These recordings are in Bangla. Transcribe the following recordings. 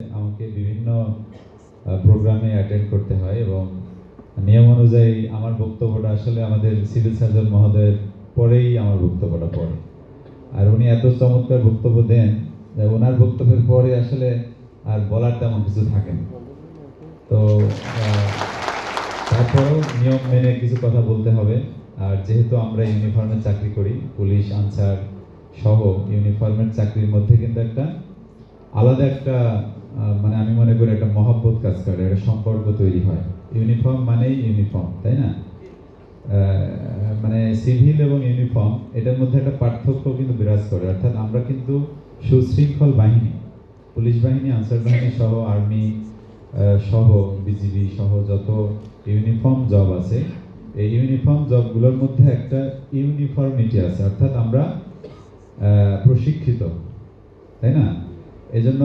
আমাকে বিভিন্ন প্রোগ্রামে অ্যাটেন্ড করতে হয় এবং নিয়ম অনুযায়ী আমার বক্তব্যটা আসলে আমাদের সিভিল সার্জন মহোদয়ের পরেই আমার বক্তব্যটা পড়ে। আর উনি এত চমৎকার বক্তব্য দেন যে ওনার বক্তব্যের পরে আসলে আর বলার তেমন কিছু থাকে না। তো তারপরেও নিয়ম মেনে কিছু কথা বলতে হবে। আর যেহেতু আমরা ইউনিফর্মে চাকরি করি, পুলিশ, আনসার সহ ইউনিফর্মের চাকরির মধ্যে কিন্তু একটা আলাদা একটা মানে আমি মনে করি একটা মহব্বত কাজ করে, একটা সম্পর্ক তৈরি হয়। ইউনিফর্ম মানেই ইউনিফর্ম, তাই না? মানে সিভিল এবং ইউনিফর্ম, এটার মধ্যে একটা পার্থক্য কিন্তু বিরাজ করে। অর্থাৎ আমরা কিন্তু সুশৃঙ্খল বাহিনী, পুলিশ বাহিনী, আনসার বাহিনী সহ, আর্মি সহ, বিজিবি সহ যত ইউনিফর্ম জব আছে, এই ইউনিফর্ম জবগুলোর মধ্যে একটা ইউনিফর্মিটি আছে। অর্থাৎ আমরা প্রশিক্ষিত, তাই না? এজন্য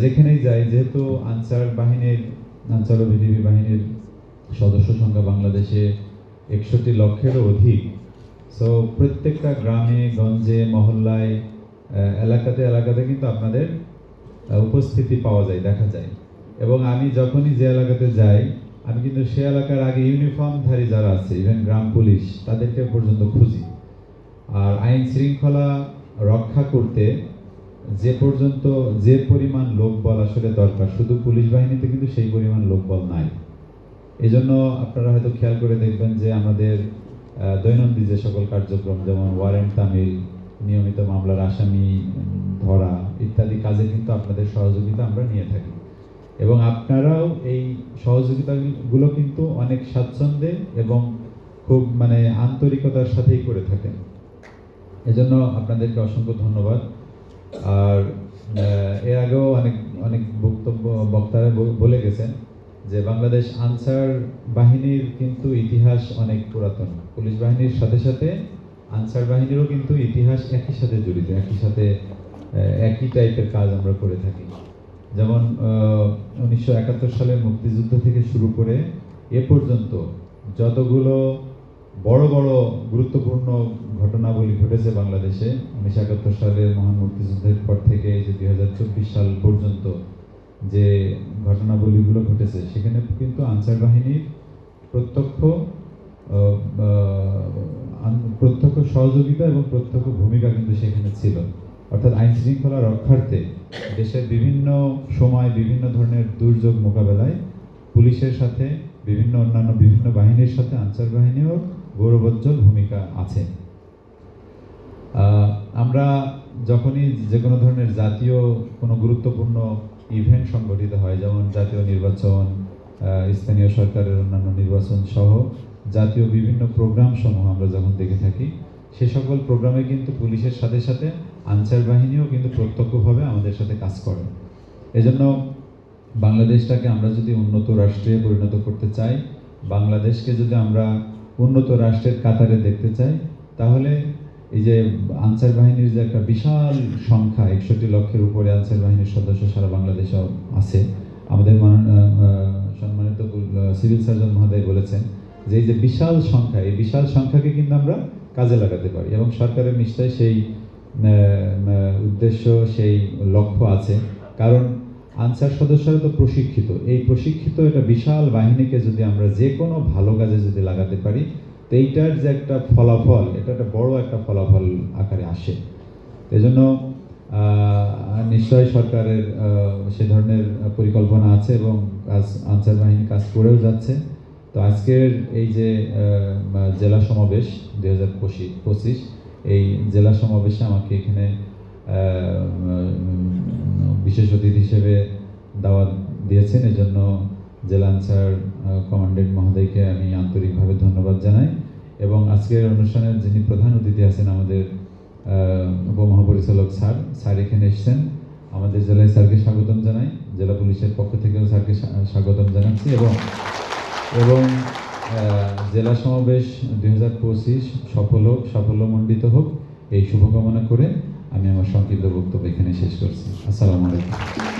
যেখানেই যাই, যেহেতু আনসার বাহিনীর, আনসার ও বিজিবি বাহিনীর সদস্য সংখ্যা বাংলাদেশে একষট্টি লক্ষেরও অধিক। সো প্রত্যেকটা গ্রামে, গঞ্জে, মহল্লায় এলাকাতে এলাকাতে কিন্তু আপনাদের উপস্থিতি পাওয়া যায়, দেখা যায়। এবং আমি যখনই যে এলাকাতে যাই, আমি কিন্তু সে এলাকার আগে ইউনিফর্মধারী যারা আছে ইভেন গ্রাম পুলিশ, তাদেরকে পর্যন্ত খুঁজি। আর আইন শৃঙ্খলা রক্ষা করতে যে পর্যন্ত যে পরিমাণ লোকবল, আসলে দরকার। শুধু পুলিশ বাহিনীতে কিন্তু সেই পরিমাণ লোকবল নাই। এই জন্য আপনারা হয়তো খেয়াল করে দেখবেন যে আমাদের দৈনন্দিন যে সকল কার্যক্রম, যেমন ওয়ারেন্ট তামিল, নিয়মিত মামলার আসামি, ধরা ইত্যাদি কাজে কিন্তু আপনাদের সহযোগিতা আমরা নিয়ে থাকি। এবং আপনারাও এই সহযোগিতাগুলো কিন্তু অনেক স্বাচ্ছন্দ্যে এবং খুব মানে আন্তরিকতার সাথেই করে থাকেন। এজন্য আপনাদেরকে অসংখ্য ধন্যবাদ। আর এর আগেও অনেক অনেক বক্তব্য, বক্তারা বলে গেছেন যে বাংলাদেশ আনসার বাহিনীর কিন্তু ইতিহাস অনেক পুরাতন। পুলিশ বাহিনীর সাথে সাথে আনসার বাহিনীরও কিন্তু ইতিহাস একই সাথে জড়িত, একই সাথে একই টাইপের কাজ আমরা করে থাকি। যেমন উনিশশো একাত্তর সালের মুক্তিযুদ্ধ থেকে শুরু করে এ পর্যন্ত যতগুলো বড় বড় গুরুত্বপূর্ণ ঘটনাবলী ঘটেছে বাংলাদেশে। উনিশশো একাত্তর সালের মহান মুক্তিযুদ্ধের পর থেকে যে দুই হাজার চব্বিশ সাল পর্যন্ত যে ঘটনাবলীগুলো ঘটেছে, সেখানে কিন্তু আনসার বাহিনীর প্রত্যক্ষ প্রত্যক্ষ সহযোগিতা এবং প্রত্যক্ষ ভূমিকা কিন্তু সেখানে ছিল। অর্থাৎ আইন শৃঙ্খলা রক্ষার্থে দেশের বিভিন্ন সময় বিভিন্ন ধরনের দুর্যোগ মোকাবেলায় পুলিশের সাথে বিভিন্ন অন্যান্য বিভিন্ন বাহিনীর সাথে আনসার বাহিনীও গৌরবোজ্জ্বল ভূমিকা আছে। আমরা যখনই যে কোনো ধরনের জাতীয় কোনো গুরুত্বপূর্ণ ইভেন্ট সংগঠিত হয়, যেমন জাতীয় নির্বাচন স্থানীয় সরকারের অন্যান্য নির্বাচন সহ জাতীয় বিভিন্ন প্রোগ্রাম সমূহ আমরা যখন দেখে থাকি, সে সকল প্রোগ্রামে কিন্তু পুলিশের সাথে সাথে আনসার বাহিনীও কিন্তু প্রত্যক্ষভাবে আমাদের সাথে কাজ করে। এজন্য বাংলাদেশটাকে আমরা যদি উন্নত রাষ্ট্রে পরিণত করতে চাই, বাংলাদেশকে যদি আমরা উন্নত রাষ্ট্রের কাতারে দেখতে চাই, তাহলে এই যে আনসার বাহিনীর যে একটা বিশাল সংখ্যা, একষট্টি লক্ষের উপরে আনসার বাহিনীর সদস্য সারা বাংলাদেশে আছে। আমাদের সম্মানিত সিভিল সার্জন মহোদয় বলেছেন যে এই যে বিশাল সংখ্যা, এই বিশাল সংখ্যাকে কিন্তু আমরা কাজে লাগাতে পারি এবং সরকারের নিশ্চয়ই সেই উদ্দেশ্য, সেই লক্ষ্য আছে। কারণ আনসার সদস্যরা তো প্রশিক্ষিত। এই প্রশিক্ষিত একটা বিশাল বাহিনীকে যদি আমরা যে কোনো ভালো কাজে যদি লাগাতে পারি, তো এইটার যে একটা ফলাফল, এটা একটা বড় একটা ফলাফল আকারে আসে। এজন্য নিশ্চয়ই সরকারের সে ধরনের পরিকল্পনা আছে এবং কাজ, আনসার বাহিনী কাজ করেও যাচ্ছে। তো আজকের এই যে জেলা সমাবেশ, দুই হাজার পঁচিশ, এই জেলা সমাবেশে আমাকে এখানে বিশেষ অতিথি হিসেবে দাওয়াত দিয়েছেন। এজন্য জেলা আনসার কমান্ডেন্ট মহোদয়কে আমি আন্তরিকভাবে ধন্যবাদ জানাই এবং আজকের অনুষ্ঠানের যিনি প্রধান অতিথি আছেন আমাদের উপমহাপরিচালক স্যার স্যার এখানে এসছেন। আমাদের জেলায় স্যারকে স্বাগতম জানাই। জেলা পুলিশের পক্ষ থেকেও স্যারকে স্বাগতম জানাচ্ছি এবং এবং জেলা সমাবেশ দুই হাজার পঁচিশ সফল হোক, সাফল্যমণ্ডিত হোক, এই শুভকামনা করে আমি আমার সংক্ষিপ্ত বক্তব্য এখানে শেষ করছি। আসসালামু আলাইকুম।